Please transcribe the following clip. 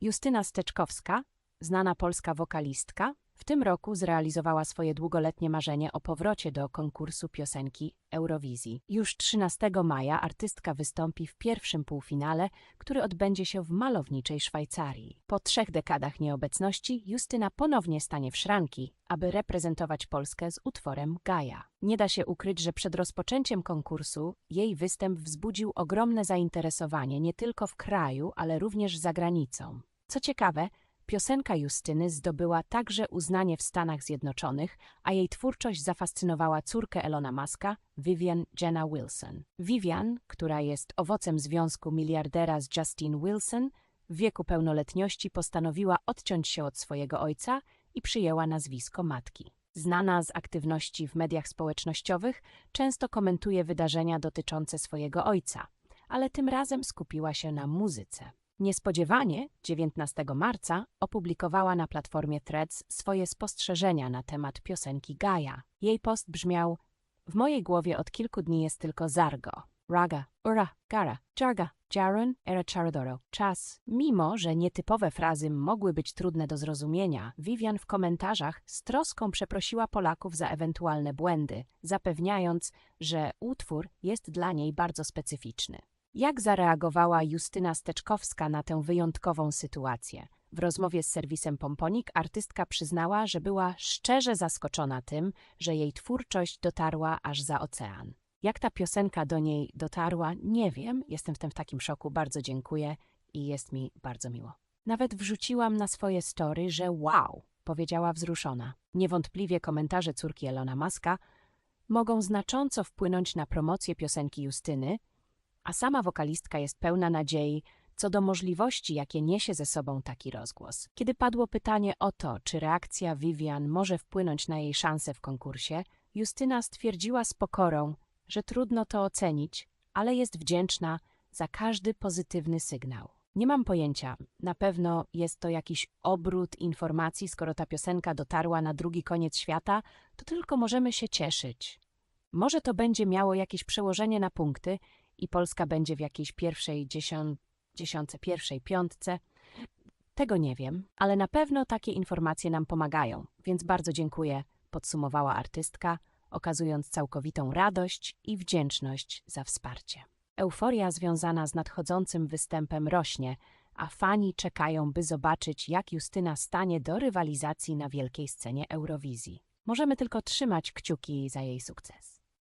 Justyna Steczkowska, znana polska wokalistka, w tym roku zrealizowała swoje długoletnie marzenie o powrocie do konkursu piosenki Eurowizji. Już 13 maja artystka wystąpi w pierwszym półfinale, który odbędzie się w malowniczej Szwajcarii. Po trzech dekadach nieobecności Justyna ponownie stanie w szranki, aby reprezentować Polskę z utworem Gaja. Nie da się ukryć, że przed rozpoczęciem konkursu jej występ wzbudził ogromne zainteresowanie nie tylko w kraju, ale również za granicą. Co ciekawe, Piosenka Justyny zdobyła także uznanie w Stanach Zjednoczonych, a jej twórczość zafascynowała córkę Elona Muska, Vivian Jenna Wilson. Vivian, która jest owocem związku miliardera z Justin Wilson, w wieku pełnoletności postanowiła odciąć się od swojego ojca i przyjęła nazwisko matki. Znana z aktywności w mediach społecznościowych, często komentuje wydarzenia dotyczące swojego ojca, ale tym razem skupiła się na muzyce. Niespodziewanie 19 marca opublikowała na platformie Threads swoje spostrzeżenia na temat piosenki Gaia. Jej post brzmiał: W mojej głowie od kilku dni jest tylko Zargo, Raga, Ura, Gara, Jarga, Jarun, Era Charodoro. Czas. Mimo, że nietypowe frazy mogły być trudne do zrozumienia, Vivian w komentarzach z troską przeprosiła Polaków za ewentualne błędy, zapewniając, że utwór jest dla niej bardzo specyficzny. Jak zareagowała Justyna Steczkowska na tę wyjątkową sytuację? W rozmowie z serwisem Pomponik artystka przyznała, że była szczerze zaskoczona tym, że jej twórczość dotarła aż za ocean. Jak ta piosenka do niej dotarła, nie wiem, jestem w tym w takim szoku, bardzo dziękuję i jest mi bardzo miło. Nawet wrzuciłam na swoje story, że wow, powiedziała wzruszona. Niewątpliwie komentarze córki Elona Muska mogą znacząco wpłynąć na promocję piosenki Justyny, a sama wokalistka jest pełna nadziei co do możliwości, jakie niesie ze sobą taki rozgłos. Kiedy padło pytanie o to, czy reakcja Vivian może wpłynąć na jej szanse w konkursie, Justyna stwierdziła z pokorą, że trudno to ocenić, ale jest wdzięczna za każdy pozytywny sygnał. Nie mam pojęcia, na pewno jest to jakiś obrót informacji, skoro ta piosenka dotarła na drugi koniec świata, to tylko możemy się cieszyć. Może to będzie miało jakieś przełożenie na punkty i Polska będzie w jakiejś pierwszej dziesiąt, dziesiątce, pierwszej piątce. Tego nie wiem, ale na pewno takie informacje nam pomagają, więc bardzo dziękuję, podsumowała artystka, okazując całkowitą radość i wdzięczność za wsparcie. Euforia związana z nadchodzącym występem rośnie, a fani czekają, by zobaczyć, jak Justyna stanie do rywalizacji na wielkiej scenie Eurowizji. Możemy tylko trzymać kciuki za jej sukces.